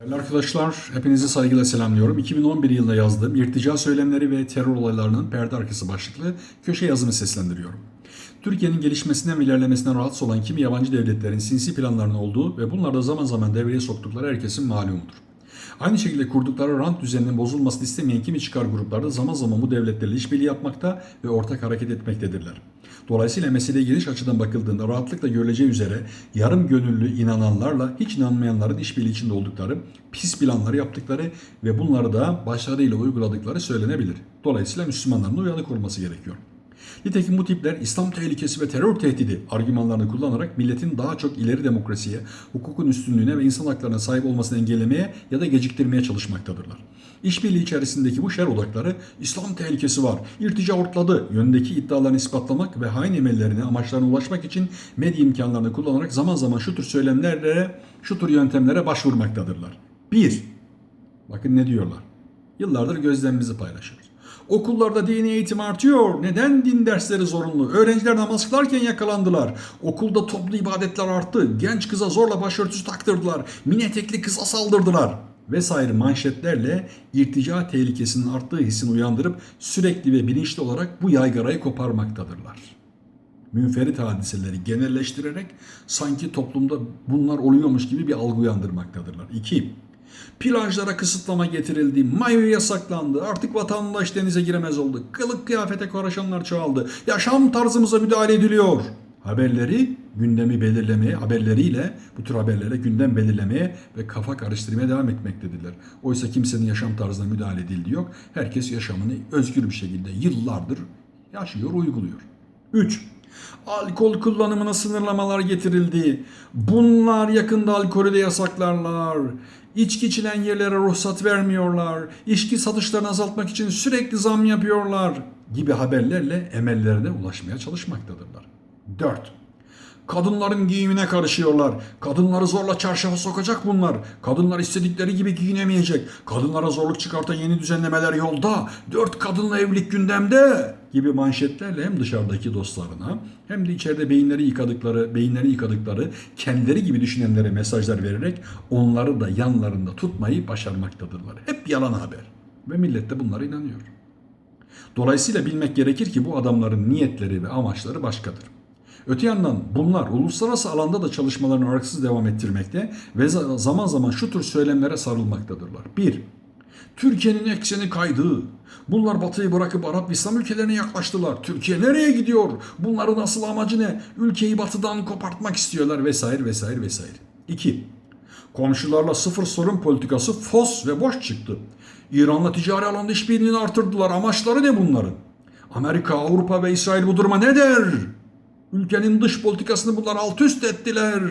Değerli arkadaşlar, hepinizi saygıyla selamlıyorum. 2011 yılında yazdığım irtica söylemleri ve terör olaylarının perde arkası başlıklı köşe yazımı seslendiriyorum. Türkiye'nin gelişmesinden ve ilerlemesinden rahatsız olan kimi yabancı devletlerin sinsi planlarının olduğu ve bunlarda zaman zaman devreye soktukları herkesin malumudur. Aynı şekilde kurdukları rant düzeninin bozulmasını istemeyen kimi çıkar gruplar da zaman zaman bu devletlerle işbirliği yapmakta ve ortak hareket etmektedirler. Dolayısıyla meseleye geniş açıdan bakıldığında rahatlıkla görüleceği üzere yarım gönüllü inananlarla hiç inanmayanların işbirliği içinde oldukları, pis planları yaptıkları ve bunları da başarıyla uyguladıkları söylenebilir. Dolayısıyla Müslümanların uyanık olması gerekiyor. Nitekim bu tipler İslam tehlikesi ve terör tehdidi argümanlarını kullanarak milletin daha çok ileri demokrasiye, hukukun üstünlüğüne ve insan haklarına sahip olmasını engellemeye ya da geciktirmeye çalışmaktadırlar. İşbirliği içerisindeki bu şer odakları İslam tehlikesi var, irtica ortladı yönündeki iddialarını ispatlamak ve hain emellerine, amaçlarına ulaşmak için medya imkanlarını kullanarak zaman zaman şu tür söylemlerle, şu tür yöntemlere başvurmaktadırlar. 1. Bakın ne diyorlar. Yıllardır gözlemimizi paylaşıyoruz. Okullarda dini eğitim artıyor. Neden din dersleri zorunlu? Öğrenciler namaz kılarken yakalandılar. Okulda toplu ibadetler arttı. Genç kıza zorla başörtüsü taktırdılar. Mini etekli kıza saldırdılar. Vesaire manşetlerle irtica tehlikesinin arttığı hissini uyandırıp sürekli ve bilinçli olarak bu yaygarayı koparmaktadırlar münferit hadiseleri genelleştirerek sanki toplumda bunlar oluyormuş gibi bir algı uyandırmaktadırlar. 2. Plajlara kısıtlama getirildi, mayo yasaklandı, artık vatandaş denize giremez oldu, kılık kıyafete karışanlar çoğaldı, yaşam tarzımıza müdahale ediliyor. Haberleri gündemi belirlemeye, haberleriyle bu tür haberlere gündem belirlemeye ve kafa karıştırmaya devam etmektedirler. Oysa kimsenin yaşam tarzına müdahale edildiği yok. Herkes yaşamını özgür bir şekilde yıllardır yaşıyor, uyguluyor. 3. Alkol kullanımına sınırlamalar getirildi. Bunlar yakında alkolü de yasaklarlar. İçki içilen yerlere ruhsat vermiyorlar. İçki satışlarını azaltmak için sürekli zam yapıyorlar gibi haberlerle emellerine ulaşmaya çalışmaktadırlar. 4. Kadınların giyimine karışıyorlar. Kadınları zorla çarşafa sokacak bunlar. Kadınlar istedikleri gibi giyinemeyecek. Kadınlara zorluk çıkartan yeni düzenlemeler yolda. Dört kadınla evlilik gündemde gibi manşetlerle hem dışarıdaki dostlarına hem de içeride beyinleri yıkadıkları, beyinleri yıkadıkları kendileri gibi düşünenlere mesajlar vererek onları da yanlarında tutmayı başarmaktadırlar. Hep yalan haber. Ve millet de bunlara inanıyor. Dolayısıyla bilmek gerekir ki bu adamların niyetleri ve amaçları başkadır. Öte yandan bunlar uluslararası alanda da çalışmalarını araksız devam ettirmekte ve zaman zaman şu tür söylemlere sarılmaktadırlar. 1. Türkiye'nin ekseni kaydı. Bunlar batıyı bırakıp Arap İslam ülkelerine yaklaştılar. Türkiye nereye gidiyor? Bunların asıl amacı ne? Ülkeyi batıdan kopartmak istiyorlar vesaire vesaire vesaire. 2. Komşularla sıfır sorun politikası fos ve boş çıktı. İran'la ticari alanda işbirliğini artırdılar. Amaçları ne bunların? Amerika, Avrupa ve İsrail bu duruma ne der? Ülkenin dış politikasını bunlar alt üst ettiler.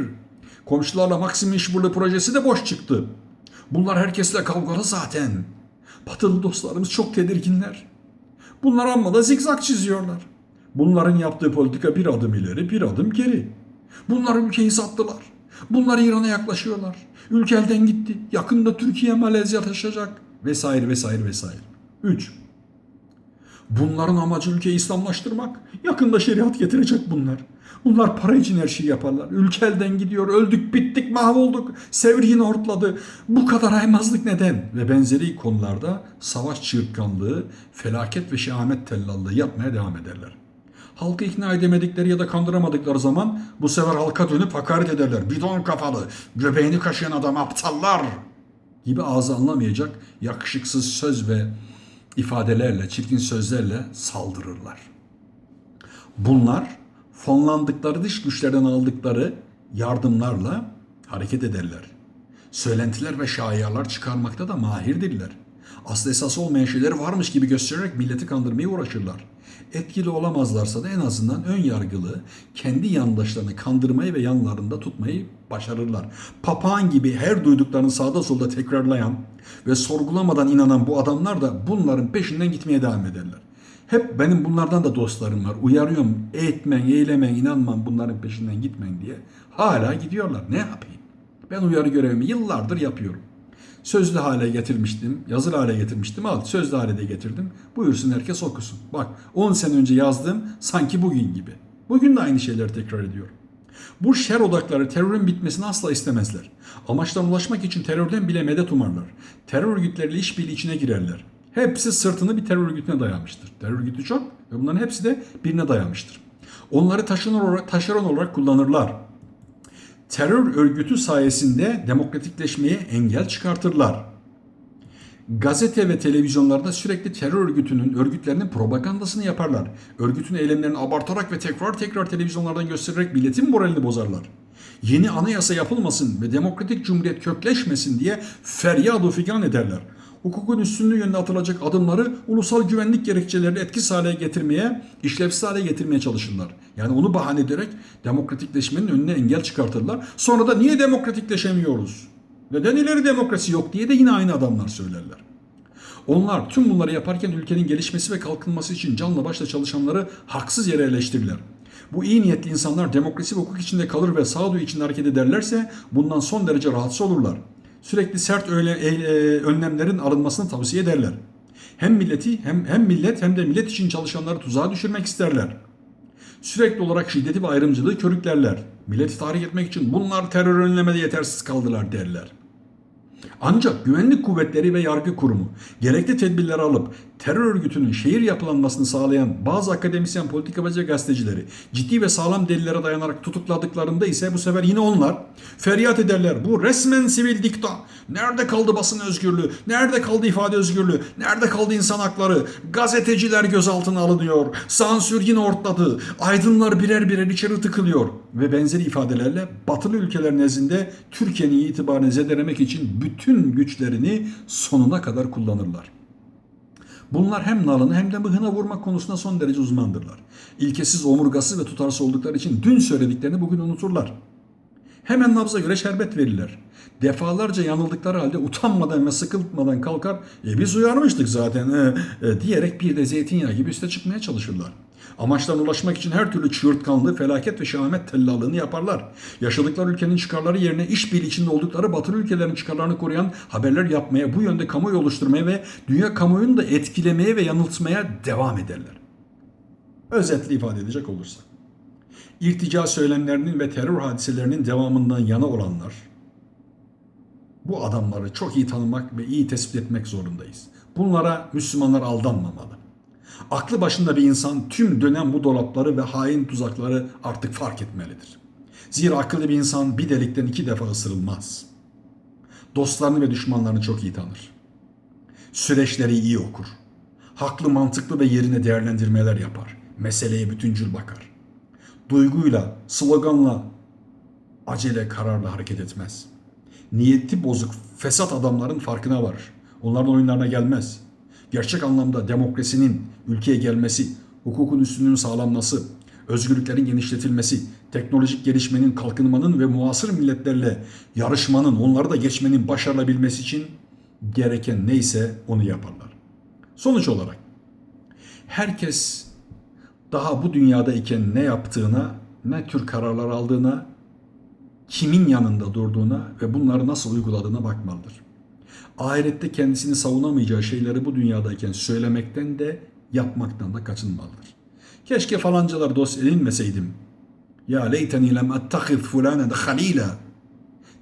Komşularla Maksim İşbirliği projesi de boş çıktı. Bunlar herkesle kavgalı zaten. Batılı dostlarımız çok tedirginler. Bunlar amma da zikzak çiziyorlar. Bunların yaptığı politika bir adım ileri, bir adım geri. Bunlar ülkeyi sattılar. Bunlar İran'a yaklaşıyorlar. Ülke elden gitti. Yakında Türkiye, Malezya taşacak. Vesaire vesaire vesaire. 3. Bunların amacı ülkeyi İslamlaştırmak. Yakında şeriat getirecek bunlar. Bunlar para için her şeyi yaparlar. Ülke elden gidiyor. Öldük, bittik, mahvolduk. Sevr yine hortladı. Bu kadar aymazlık neden? Ve benzeri konularda savaş çığırtkanlığı, felaket ve şehamet tellallığı yapmaya devam ederler. Halkı ikna edemedikleri ya da kandıramadıkları zaman bu sefer halka dönüp hakaret ederler. Bidon kafalı, göbeğini kaşıyan adam aptallar gibi ağzı anlamayacak yakışıksız söz ve ifadelerle, çirkin sözlerle saldırırlar. Bunlar fonlandıkları dış güçlerden aldıkları yardımlarla hareket ederler. Söylentiler ve şayialar çıkarmakta da mahirdirler. Aslı esas olmayan şeyleri varmış gibi göstererek milleti kandırmaya uğraşırlar. Etkili olamazlarsa da en azından ön yargılı, kendi yandaşlarını kandırmayı ve yanlarında tutmayı başarırlar. Papağan gibi her duyduklarını sağda solda tekrarlayan ve sorgulamadan inanan bu adamlar da bunların peşinden gitmeye devam ederler. Hep benim bunlardan da dostlarım var. Uyarıyorum eğitmen, eylemen, inanmam bunların peşinden gitmen diye. Hala gidiyorlar. Ne yapayım? Ben uyarı görevimi yıllardır yapıyorum. Sözlü hale getirmiştim, yazılı hale getirmiştim. Al sözlü hale de getirdim. Buyursun herkes okusun. Bak 10 sene önce yazdığım sanki bugün gibi. Bugün de aynı şeyleri tekrar ediyorum. Bu şer odakları terörün bitmesini asla istemezler. Amaçlarına ulaşmak için terörden bile medet umarlar. Terör örgütleriyle işbirliği içine girerler. Hepsi sırtını bir terör örgütüne dayamıştır. Terör örgütü çok ve bunların hepsi de birine dayamıştır. Onları taşeron olarak, taşeron olarak kullanırlar. Terör örgütü sayesinde demokratikleşmeye engel çıkartırlar. Gazete ve televizyonlarda sürekli terör örgütünün, örgütlerinin propagandasını yaparlar. Örgütün eylemlerini abartarak ve tekrar tekrar televizyonlardan göstererek milletin moralini bozarlar. Yeni anayasa yapılmasın ve demokratik cumhuriyet kökleşmesin diye feryat figan ederler. Hukukun üstünlüğü yönünde atılacak adımları ulusal güvenlik gerekçelerini etkisiz hale getirmeye, işlevsiz hale getirmeye çalışırlar. Yani onu bahane ederek demokratikleşmenin önüne engel çıkartırlar. Sonra da niye demokratikleşemiyoruz? Neden ileri demokrasi yok diye de yine aynı adamlar söylerler. Onlar tüm bunları yaparken ülkenin gelişmesi ve kalkınması için canla başla çalışanları haksız yere eleştirirler. Bu iyi niyetli insanlar demokrasi ve hukuk içinde kalır ve sağduyu içinde hareket ederlerse bundan son derece rahatsız olurlar. Sürekli sert öyle, e, önlemlerin alınmasını tavsiye ederler. Hem milleti hem, hem millet hem de millet için çalışanları tuzağa düşürmek isterler. Sürekli olarak şiddeti ve ayrımcılığı körüklerler. Milleti tahrik etmek için bunlar terör önlemede yetersiz kaldılar derler. Ancak güvenlik kuvvetleri ve yargı kurumu gerekli tedbirleri alıp terör örgütünün şehir yapılanmasını sağlayan bazı akademisyen, politikacı ve gazetecileri ciddi ve sağlam delillere dayanarak tutukladıklarında ise bu sefer yine onlar feryat ederler. Bu resmen sivil dikta. Nerede kaldı basın özgürlüğü? Nerede kaldı ifade özgürlüğü? Nerede kaldı insan hakları? Gazeteciler gözaltına alınıyor. Sansür yine ortladı. Aydınlar birer birer içeri tıkılıyor. Ve benzeri ifadelerle batılı ülkeler nezdinde Türkiye'nin itibarını zedelemek için bütün güçlerini sonuna kadar kullanırlar. Bunlar hem nalını hem de mıhına vurmak konusunda son derece uzmandırlar. İlkesiz, omurgasız ve tutarsız oldukları için dün söylediklerini bugün unuturlar. Hemen nabza göre şerbet verirler. Defalarca yanıldıkları halde utanmadan ve sıkılmadan kalkar, e biz uyarmıştık zaten e, e, diyerek bir de zeytinyağı gibi üste çıkmaya çalışırlar. Amaçlarına ulaşmak için her türlü çığırtkanlığı, felaket ve şahamet tellallığını yaparlar. Yaşadıkları ülkenin çıkarları yerine işbirliği içinde oldukları batılı ülkelerin çıkarlarını koruyan haberler yapmaya, bu yönde kamuoyu oluşturmaya ve dünya kamuoyunu da etkilemeye ve yanıltmaya devam ederler. Özetle ifade edecek olursak. İrtica söylemlerinin ve terör hadiselerinin devamından yana olanlar, bu adamları çok iyi tanımak ve iyi tespit etmek zorundayız. Bunlara Müslümanlar aldanmamalı. Aklı başında bir insan tüm dönem bu dolapları ve hain tuzakları artık fark etmelidir. Zira akıllı bir insan bir delikten iki defa ısırılmaz. Dostlarını ve düşmanlarını çok iyi tanır. Süreçleri iyi okur. Haklı, mantıklı ve yerine değerlendirmeler yapar. Meseleye bütüncül bakar. Duyguyla, sloganla, acele kararla hareket etmez. Niyeti bozuk, fesat adamların farkına varır. Onların oyunlarına gelmez. Gerçek anlamda demokrasinin ülkeye gelmesi, hukukun üstünlüğünün sağlanması, özgürlüklerin genişletilmesi, teknolojik gelişmenin, kalkınmanın ve muasır milletlerle yarışmanın, onları da geçmenin başarılabilmesi için gereken neyse onu yaparlar. Sonuç olarak herkes daha bu dünyada iken ne yaptığına, ne tür kararlar aldığına, kimin yanında durduğuna ve bunları nasıl uyguladığına bakmalıdır. Ahirette kendisini savunamayacağı şeyleri bu dünyadayken söylemekten de yapmaktan da kaçınmalıdır. Keşke falancalar dost edinmeseydim. Ya leyteni lem ettehiz fulanen halila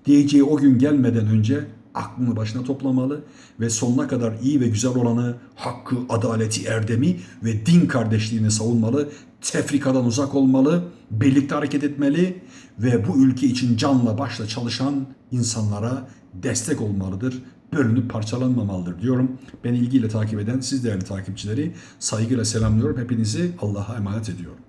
diyeceği o gün gelmeden önce aklını başına toplamalı ve sonuna kadar iyi ve güzel olanı, hakkı, adaleti, erdemi ve din kardeşliğini savunmalı, tefrikadan uzak olmalı, birlikte hareket etmeli ve bu ülke için canla başla çalışan insanlara destek olmalıdır. Bölünüp parçalanmamalıdır diyorum. Ben ilgiyle takip eden siz değerli takipçileri saygıyla selamlıyorum. Hepinizi Allah'a emanet ediyorum.